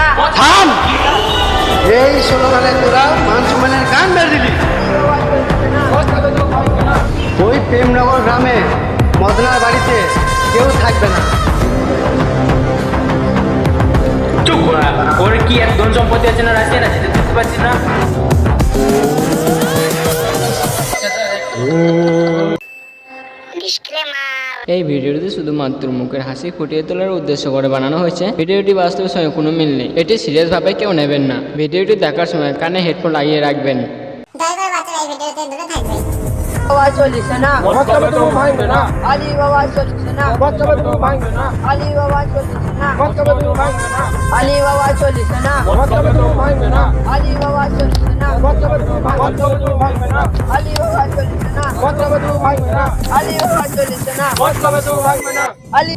না থাম। এই স্লোগানে তোরা মান সম্মানের গান বের দিলি। ওই প্রেমনগর গ্রামে মদনার বাড়িতে কেউ থাকবে না। চুপ করা ওর কি এক ধন সম্পত্তি আছে না রাশিয়ান আছে? যে বুঝতে পারছিস না? এই ভিডিওটি শুধুমাত্র মুখের হাসি ফুটিয়ে তোলার উদ্দেশ্য করে বানানো হয়েছে। ভিডিওটি বাস্তবের সঙ্গে কোনো মিল নেই। এটি সিরিয়াস ভাবে কেউ নেবেন না। ভিডিওটি দেখার সময় কানে হেডফোন লাগিয়ে রাখবেন। বাচ্চারা এই ভিডিওতে Solution What kind of room hang na? Ali Baba Solution What kind of room hang na? Ali Baba Solution What kind of room hang na? Ali Baba Solution What kind of room hang na? Ali Baba Solution What kind of room hang na? Ali Baba Solution What kind of room hang na? Ali Baba Solution What kind of room hang na? Ali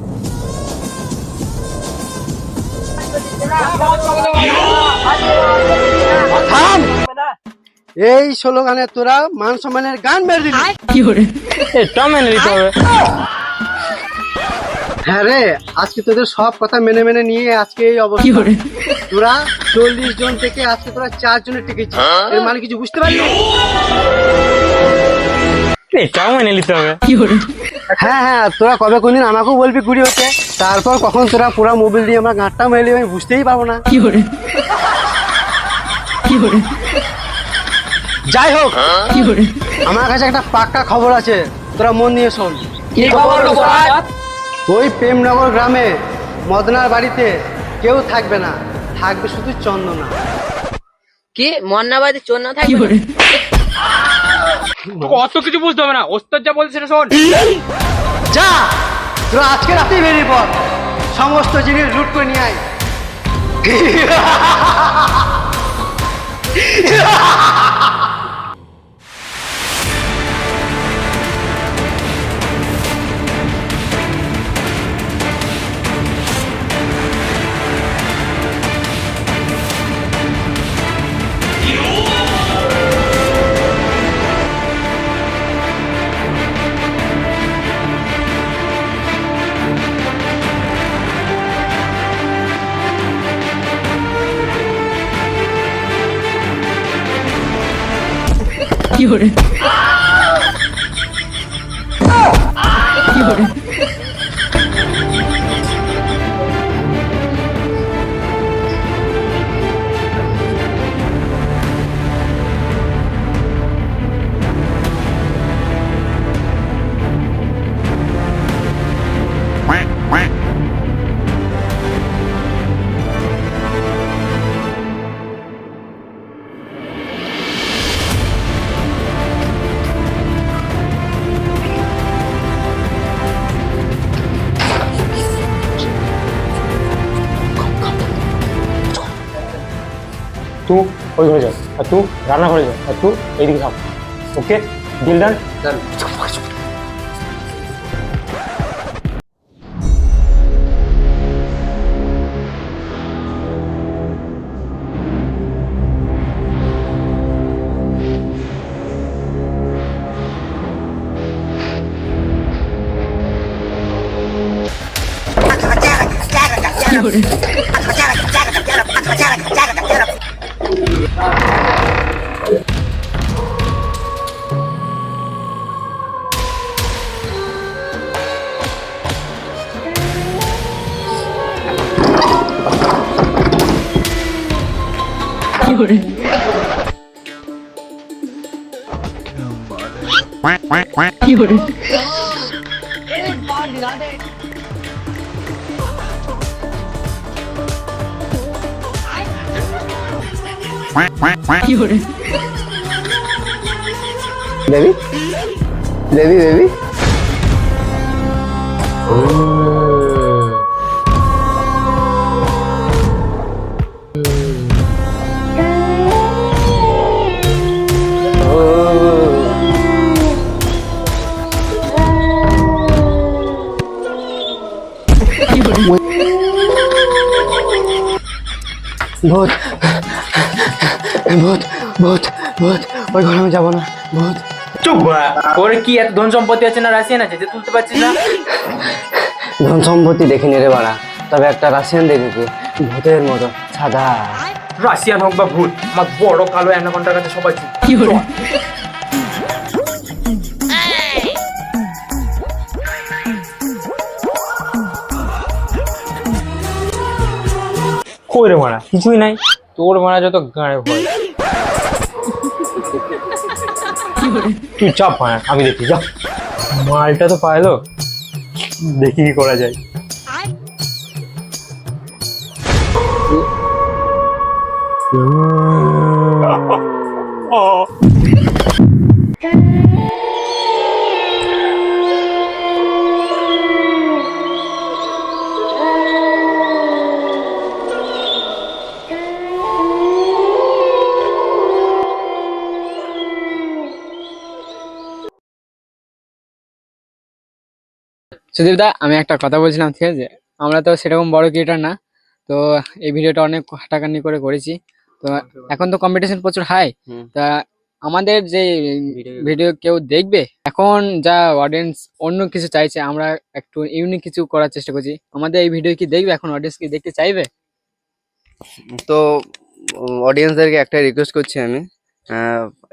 Baba Solution এই স্লোগানে তোরা মান সম্মানের গান বের দিলি। এটা মেনে নিতে হবে। হ্যাঁ রে আজকে তোদের সব কথা মেনে মেনে নিয়ে আজকে এই অবস্থা। তোরা চল্লিশ জন থেকে আজকে তোরা চার জনের টিকেছিস এর মানে কিছু বুঝতে পারলি? এটাও মেনে নিতে হবে। হ্যাঁ হ্যাঁ তোরা কবে কোনদিন আমাকেও বলবি গুড়ি হতে। তারপর কখন তোরা পুরা মোবিল দিয়ে আমরা গাঁটটা মেলি আমি বুঝতেই পারব না। যাই হোক আমার কাছে একটা পাক্কা খবর আছে। তোরা মন দিয়ে শোন। কি খবর ওই প্রেমনগর গ্রামে মদনার বাড়িতে কেউ থাকবে না। থাকবে শুধু চন্দনা। কি? মন্নাবাদী চোর না? থাকবে অত কিছু বুঝতে হবে না। ওস্তাদ যা বলছে সেটা শোন। যা! তোরা আজকে রাতেই বেরিয়ে পর সমস্ত জিনিস লুট করে নিয়ে আয়। কি করে কি করে तू ওই ঘরে যা আর তুই রান্না ঘরে যা আর তুই এইদিকে থাক okay deal done rồi. Nhiều rồi Nhiều rồi Baby Baby baby Oh. ভূত। ভূত ভূত ভূত ওই ঘরে আমি যাব না। ভূত। চুপ ওর কি এত ধন সম্পত্তি আছে না রাশিয়ান আছে? যে তুলতে পারছিস না? ধন সম্পত্তি দেখিনি রে বাড়া। তবে একটা রাশিয়ান দেখেছি ভূতের মতো সাদা। রাশিয়ান হোক বা ভূত আমার বড় কালো অ্যানাকন্ডার কাছে সবাই চুপ। চল। কই রে মারা? কিছুই নাই। তোর মারা যত গাঁড়ে ভয়। তুই চাপ মারা আমি দেখি যা। মালটা তো পাইলো। দেখি কি করা যায়। সুদীপ দা আমি একটা কথা বলছিলাম ঠিক আছে আমরা তো সেরকম বড় ক্রিয়েটার না তো এই ভিডিওটা অনেক খাটাখানি করে করেছি। তো এখন তো কম্পিটিশন প্রচুর হাই তা আমাদের যে ভিডিও কেউ দেখবে এখন যা অডিয়েন্স অন্য কিছু চাইছে আমরা একটু ইউনিক কিছু করার চেষ্টা করছি। আমাদের এই ভিডিও কি দেখবে? এখন অডিয়েন্স কি দেখতে চাইবে? তো অডিয়েন্সদেরকে একটা রিকোয়েস্ট করছি আমি।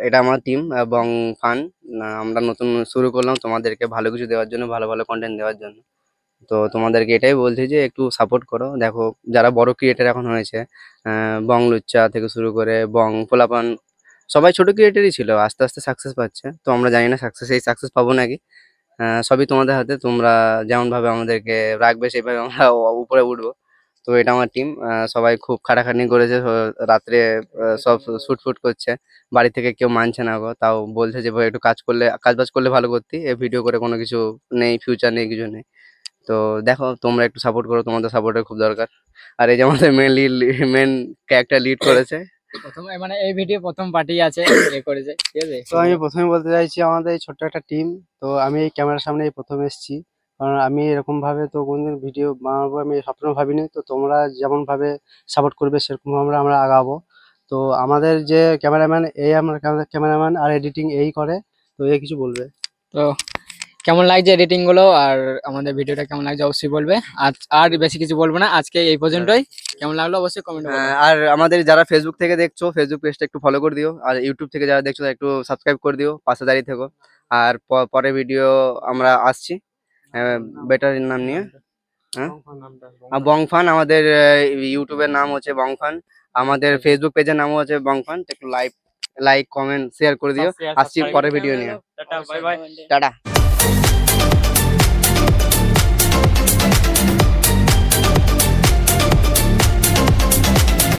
এটা আমার টিম এবং ফান আমরা নতুন শুরু করলাম তোমাদেরকে ভালো কিছু দেওয়ার জন্য, ভালো ভালো কন্টেন্ট দেওয়ার জন্য। তো তোমাদেরকে এটাই বলছি যে, একটু সাপোর্ট করো। দেখো, যারা বড় ক্রিয়েটার এখন হয়েছে বং লুচ্চা থেকে শুরু করে বং, পোলাপান, সবাই ছোট ক্রিয়েটারই ছিল, আস্তে আস্তে সাকসেস পাচ্ছে। তো আমরা জানি না সাকসেস এই সাকসেস পাবো নাকি? সবই তোমাদের হাতে, তোমরা যেমন ভাবে আমাদেরকে রাখবে সেইভাবে আমরা উপরে উঠবো। তো এটা আমার টিম সবাই খুব খাটাখাটনি করেছে রাত্রে সব শুট ফুট করছে। বাড়ি থেকে কেউ মানছে না গো তাও বলছে যে ভাই একটু কাজ করলে কাজ বাজ করলে ভালো করতি এ ভিডিও করে কোনো কিছু নেই ফিউচার নেই কিছু নেই। তো দেখো তোমরা একটু সাপোর্ট করো তোমাদের সাপোর্টের খুব দরকার। আর এই যে আমাদের main lead main character lead করেছে। প্রথম মানে এই ভিডিও প্রথম পার্টি আছে এ করেছে ঠিক আছে? তো আমি প্রথমে বলতে চাইছি আমাদের এই ছোট্ট একটা টিম তো আমি এই ক্যামেরার সামনে প্রথম এসেছি। কারণ আমি এরকম ভাবে তো কোনদিন ভিডিও বানাবো আমি স্বপ্ন ভাবিনি। তো তোমরা যেমন ভাবে সাপোর্ট করবে সেরকম আমরা আমরা আগাবো। তো আমাদের যে ক্যামেরাম্যান এই আমরা ক্যামেরাম্যান আর এডিটিং এই করে। তো এই কিছু বলবে। তো কেমন লাগছে এডিটিংগুলো? আর আমাদের ভিডিওটা কেমন লাগছে অবশ্যই বলবে। আর আর বেশি কিছু বলব না। আজকে এই পর্যন্তই। কেমন লাগল অবশ্যই কমেন্ট আহ, আর আমাদের যারা ফেসবুক থেকে দেখছ ফেসবুক পেজটা একটু ফলো করে দিও। আর ইউটিউব থেকে যারা দেখছ একটু সাবস্ক্রাইব করে দিও পাশে দাঁড়িয়ে থেকো। আর প- পরের ভিডিও আমরা আসছি। বেটার নাম নিয়ে। হ্যাঁ? বংফান আমাদের ইউটিউবের নাম হচ্ছে বংফান। আমাদের ফেসবুক পেজের নাম হচ্ছে বংফান। একটু লাইক লাইক কমেন্ট শেয়ার করে দিও। আসছি পরের ভিডিও নিয়ে। Tata bye bye tata.